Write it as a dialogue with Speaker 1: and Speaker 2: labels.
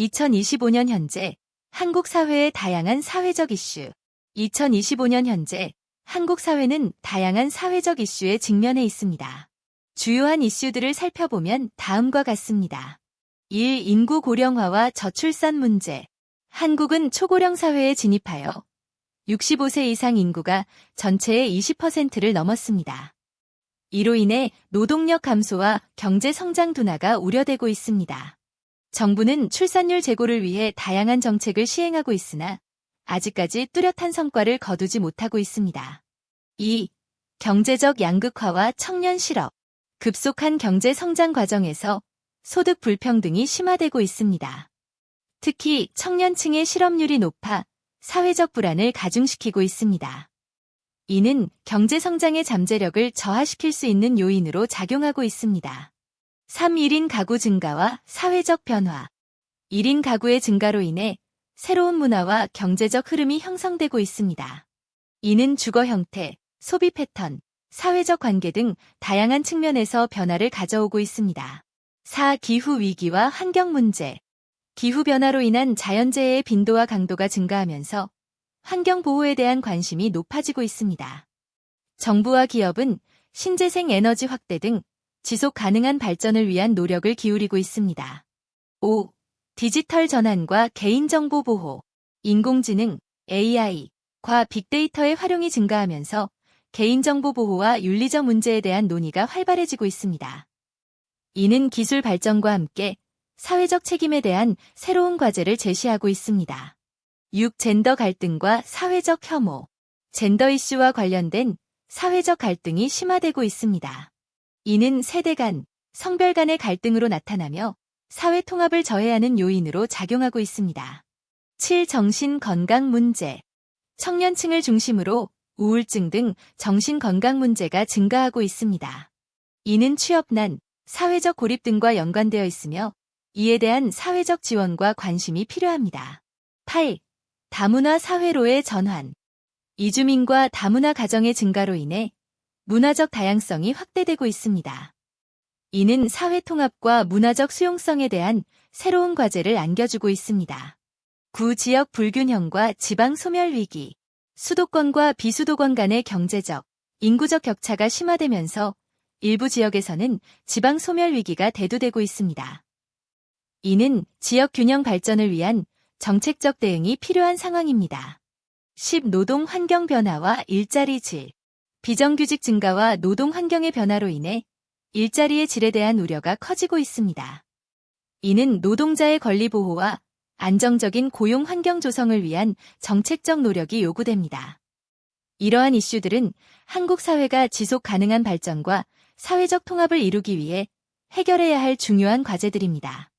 Speaker 1: 2025년 현재 한국 사회의 다양한 사회적 이슈 2025년 현재 한국 사회는 다양한 사회적 이슈에 직면해 있습니다. 주요한 이슈들을 살펴보면 다음과 같습니다. 1. 인구 고령화와 저출산 문제. 한국은 초고령 사회에 진입하여 65세 이상 인구가 전체의 20%를 넘었습니다. 이로 인해 노동력 감소와 경제 성장 둔화가 우려되고 있습니다. 정부는 출산율 제고를 위해 다양한 정책을 시행하고 있으나 아직까지 뚜렷한 성과를 거두지 못하고 있습니다. 2. 경제적 양극화와 청년 실업. 급속한 경제 성장 과정에서 소득 불평등이 심화되고 있습니다. 특히 청년층의 실업률이 높아 사회적 불안을 가중시키고 있습니다. 이는 경제 성장의 잠재력을 저하시킬 수 있는 요인으로 작용하고 있습니다. 3. 1인 가구 증가와 사회적 변화. 1인 가구의 증가로 인해 새로운 문화와 경제적 흐름이 형성되고 있습니다. 이는 주거 형태, 소비 패턴, 사회적 관계 등 다양한 측면에서 변화를 가져오고 있습니다. 4. 기후 위기와 환경 문제. 기후 변화로 인한 자연재해의 빈도와 강도가 증가하면서 환경 보호에 대한 관심이 높아지고 있습니다. 정부와 기업은 신재생 에너지 확대 등 지속 가능한 발전을 위한 노력을 기울이고 있습니다. 5. 디지털 전환과 개인정보 보호. 인공지능, AI, 과 빅데이터의 활용이 증가하면서 개인정보 보호와 윤리적 문제에 대한 논의가 활발해지고 있습니다. 이는 기술 발전과 함께 사회적 책임에 대한 새로운 과제를 제시하고 있습니다. 6. 젠더 갈등과 사회적 혐오. 젠더 이슈와 관련된 사회적 갈등이 심화되고 있습니다. 이는 세대 간, 성별 간의 갈등으로 나타나며 사회 통합을 저해하는 요인으로 작용하고 있습니다. 7. 정신 건강 문제. 청년층을 중심으로 우울증 등 정신 건강 문제가 증가하고 있습니다. 이는 취업난, 사회적 고립 등과 연관되어 있으며 이에 대한 사회적 지원과 관심이 필요합니다. 8. 다문화 사회로의 전환. 이주민과 다문화 가정의 증가로 인해 문화적 다양성이 확대되고 있습니다. 이는 사회 통합과 문화적 수용성에 대한 새로운 과제를 안겨주고 있습니다. 구 지역 불균형과 지방 소멸 위기, 수도권과 비수도권 간의 경제적, 인구적 격차가 심화되면서 일부 지역에서는 지방 소멸 위기가 대두되고 있습니다. 이는 지역 균형 발전을 위한 정책적 대응이 필요한 상황입니다. 10. 노동 환경 변화와 일자리 질. 비정규직 증가와 노동 환경의 변화로 인해 일자리의 질에 대한 우려가 커지고 있습니다. 이는 노동자의 권리 보호와 안정적인 고용 환경 조성을 위한 정책적 노력이 요구됩니다. 이러한 이슈들은 한국 사회가 지속 가능한 발전과 사회적 통합을 이루기 위해 해결해야 할 중요한 과제들입니다.